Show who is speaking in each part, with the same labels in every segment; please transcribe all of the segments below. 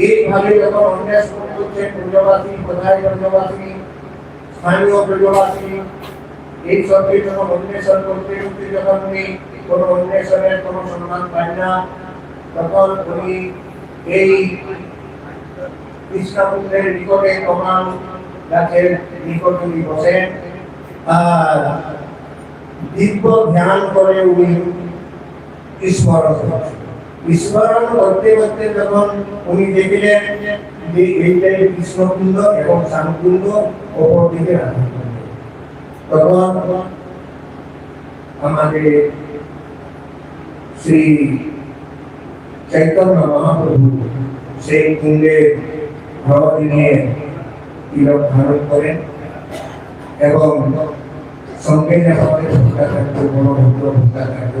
Speaker 1: এইভাবে যখন অন্বেষণ করছেন ব্রজবাসী কোথায় ব্রজবাসী স্থানীয় ব্রজবাসী এই সবকে যখন অন্বেষণ করতে করতে যখন উনি কোনো অন্বেষণের কোনো সম্মান পান না তখন উনি এই কৃষ্ণপুত্রের নিকটে কমান গাছের নিকট উনি বসেন আর দিব্য ধ্যান করে উনি স্মরণ করছেন স্মরণ করতে করতে যখন উনি দেখলেন যে এইটাই কৃষ্ণকুণ্ড এবং শ্যামকুণ্ড ওপর দিকে তখন আমাদের শ্রী চৈতন্য মহাপ্রভু সেই কুণ্ডে ভগবতী নিয়ে তিলক ধারণ করেন এবং সঙ্গে আমাদের ভূমিকা থাকতো বড় ভক্ত ভূমিকা থাকতো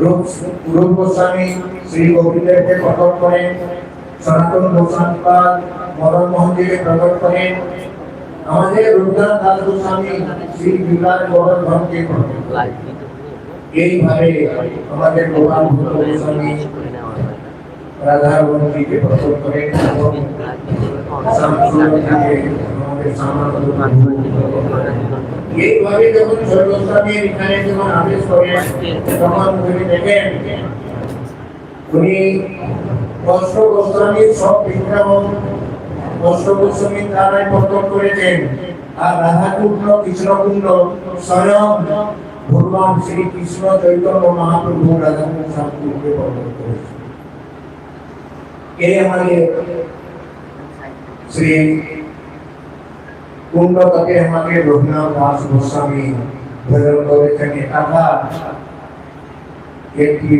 Speaker 1: রূপ রূপ গোস্বামী শ্রী গোবিন্দকে প্রকট করেন, সনাতন গোস্বামী পাদ মদন মোহনজিকে প্রকট করেন। আমাদের রূপনাথ দাস গোস্বামী শ্রী বিকাশ গোবর্ধনকে প্রকট করেন। এইভাবে আমাদের গোপাল ভূত গোস্বামী রাধারমণজিকে প্রকট করেন এবং এইভাবে যখন সর্বস্বামীর এখানে যখন আদেশ করেন তখন উনি দেখেন, উনি গোস্বামীর সব বিজ্ঞাপন গোস্বামীর দ্বারাই প্রকট করেছেন। আর রাধাকুণ্ড কৃষ্ণকুণ্ড, স্বয়ং ভগবান শ্রী কৃষ্ণ চৈতন্য মহাপ্রভু রাধাকুণ্ড ঠাকুরকে প্রকট করেছেন। এই আমাদের শ্রী কুণ্ডকে আমাকে রঘুনাথ দাস গোস্বামী ভজন করেছেন একাধা একটি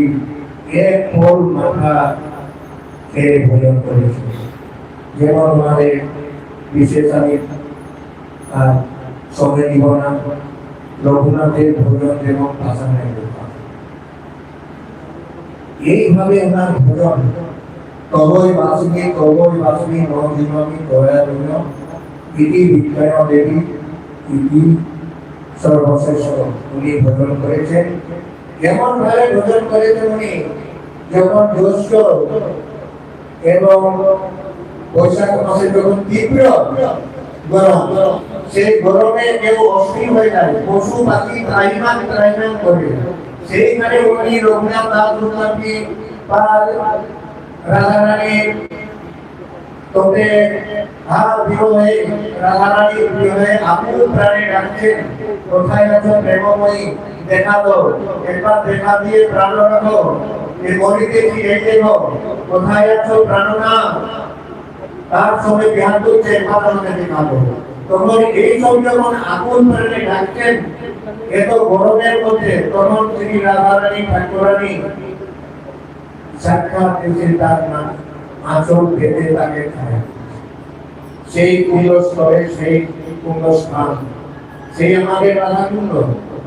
Speaker 1: এক ফল মাথা খেয়ে ভজন করেছেন যেমন আমাদের বিশেষ আমি সঙ্গে নিব না। রঘুনাথের ভজন যেমন ভাষা এইভাবে ওনার ভজন তবই বাসুকি তবই বাসুকি নদিনমি দয়া রইল ইতি বিজ্ঞান দেবী, ইতি সর্বশ্রেষ্ঠ উনি ভজন করেছেন। এমন ভাবে ভজন করেছেন উনি, যখন জ্যৈষ্ঠ এবং বৈশাখ মাসে যখন তীব্র গরম, সেই গরমে কেউ অস্থির হয়ে যায়, পশু, পাখি ত্রাইমান ত্রাইমান করে। সেইখানে উনি রঘুনাথ দাস গোস্বামী পাল রাধারানী তবে আর বিরোধে রাধারানী বিরোধে আকুল প্রাণে ডাকছেন কোথায় আছো প্রেমময়ী? দেখা দাও, একবার দেখা দিয়ে প্রাণ রাখো। এ মরিতে কি দেখো কোথায় আছো প্রাণনা? তার সঙ্গে বিহার করছে, একবার আমাকে দেখা তখন এই সব যখন আকুল প্রাণে ডাকছেন এত গরমের মধ্যে, তখন তিনি রাধারানী, ঠাকুরানী সাক্ষাৎ এসে তার নাম আচল পেতে তাকে খায়। সেই কুণ্ড সেই কুণ্ড স্থান সেই আমাদের রাধাকুণ্ড,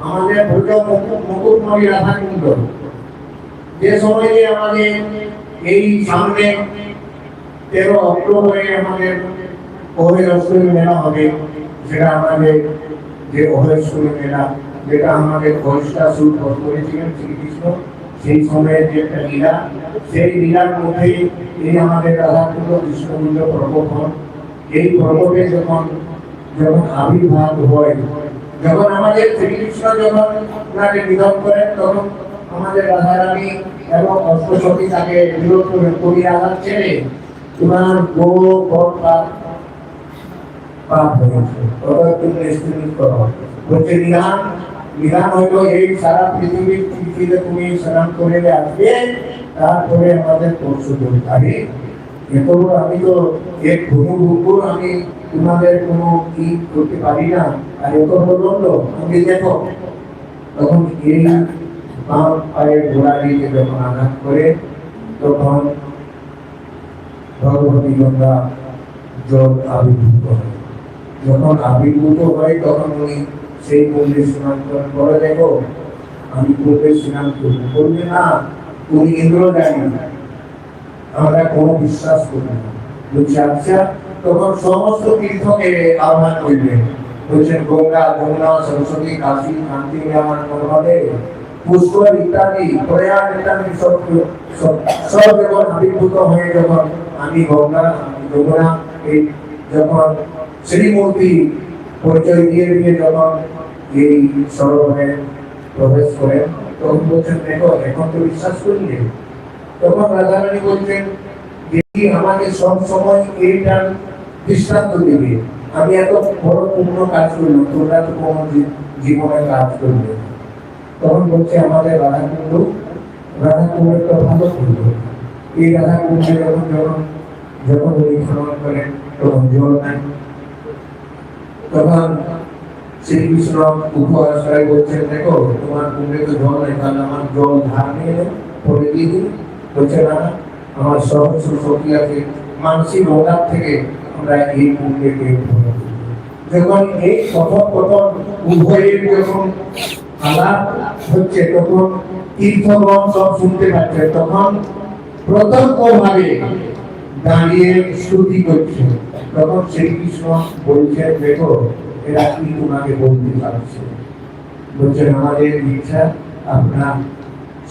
Speaker 1: আমাদের ভোজ মুকুটমণি রাধাকুণ্ড। যে সময়ে আমাদের এই সামনে তেরো অক্টোবরে আমাদের অভয়শ্বরী মেলা হবে, সেটা আমাদের যে অভয়শ্বরী মেলা, যেটা আমাদের ঘোষটা শুরু করেছিলেন শ্রীকৃষ্ণ সেই সময়ের যে একটা লীলা, সেই লীলার মধ্যে এই আমাদের রাধাকুণ্ড কৃষ্ণকুণ্ড হন এই প্রকটে যখন যখন আবির্ভাব হয়, যখন আমাদের শ্রীকৃষ্ণ যখন ওনাকে নিধন করেন, তখন আমাদের রাধারানী এবং অষ্টসতী তাকে বিরোধ করে আঘাত ছেড়ে ওনার গো গড় পাপ পাপ হয়েছে। ওটা তুমি নিশ্চিত করো বলছে নিধান বিধান হইল, এই সারা পৃথিবীর পৃথিবীতে তুমি স্নান করে আসবে, তারপরে আমাদের আমি তো ঘুমু আমি তোমাদের কোনো কি করতে পারি না, আর এত তুমি দেখো, তখন এই বাম পায়ের যখন আঘাত করে, তখন ভগবতী গঙ্গা জল আবির্ভূত হয়। যখন আবির্ভূত হয়, তখন উনি সেই কুণ্ডে স্নান বলে দেখো। আমি কুণ্ডে স্নান করব। না, তুমি ইন্দ্র জানি আমরা কোনো বিশ্বাস করি না। বলছে আচ্ছা তখন সমস্ত তীর্থকে আহ্বান করলেন বলছেন গঙ্গা যমুনা, সরস্বতী, কাশী শান্তি আমার পুষ্কর ইত্যাদি, প্রয়াগ ইত্যাদি সব সব যখন আবির্ভূত হয়ে যখন আমি গঙ্গা যমুনা, এই যখন শ্রীমূর্তি পরিচয় দিয়ে দিয়ে যখন এই সরোবরে প্রবেশ করেন, তখন বলছেন, দেখো, এখন তো বিশ্বাস করলে? তখন রাধারানী বলছেন কি আমাকে সব সময় এইটার দৃষ্টান্ত দিবে। আমি এত বড় পূর্ণ কাজ করলাম, তোমরা তো কোনো জীবনে কাজ করবে তখন বলছে আমাদের রাধা কুণ্ড রাধা কুণ্ডের তো ভালো করল এই রাধা কুণ্ডে যখন যখন যখন উনি খনন করেন, তখন জল নাই। তখন শ্রীকৃষ্ণ উপহাস করে বলছেন, দেখো, তোমার কুণ্ডে তো জল নেই, তাহলে আমার জল ধার নিয়ে পরে দিয়ে দিই বলছে, না আমার সহস্র শক্তি আছে, মানসিক অভাব থেকে আমরা এই কুণ্ডে যখন এই কথোপকথন উভয়ের যখন আলাপ হচ্ছে, তখন তীর্থগণ সব শুনতে পাচ্ছে, তখন প্রত্যক্ষ ভাবে দাঁড়িয়ে স্তুতি করছে। তখন শ্রীকৃষ্ণ বলছেন দেখো, এরা কি তোমাকে বলতে পারছে বলছেন, আমাদের ইচ্ছা আপনার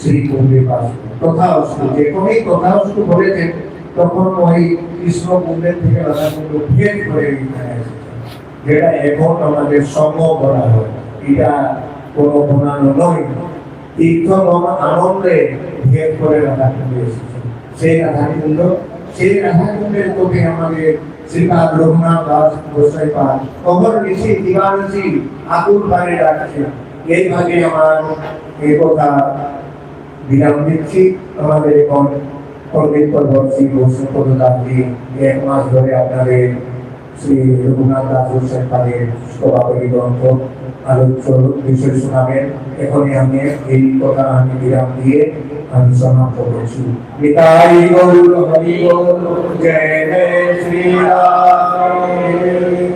Speaker 1: শ্রী কুণ্ডে পাশ তথা অস্তু যখনই তথা অস্তু বলেছেন তখন ওই কৃষ্ণ কুণ্ডের থেকে রাধা কুণ্ড ভেদ করে যেটা এখন আমাদের সঙ্গ করা হয়। এটা কোনো বানানো নয়। তীর্থগণ আনন্দে ভেদ করে রাধা কুণ্ডে এসেছে। সেই রাধা কুণ্ড আমাদের শ্রীপাদ রঘুনাথ দাস গোসাই পাদ কবর নিশি দিবানসি আকুল ভাবে ডাকছে এই ভাগে আমার এই কথা বিরাম দিচ্ছি। আমাদের এখন মাস ধরে আপনাদের শ্রী রঘুনাথ দাস হোসেন তাদের সভাপতি গ্রন্থ আলোচ্য বিষয় শোনাবেন। এখনই আমি এই কথা আমি বিরাম দিয়ে અને સમાપ્ત કરું છું ગીતાઈ ગૌર હરિ ગૌર જય શ્રી રામ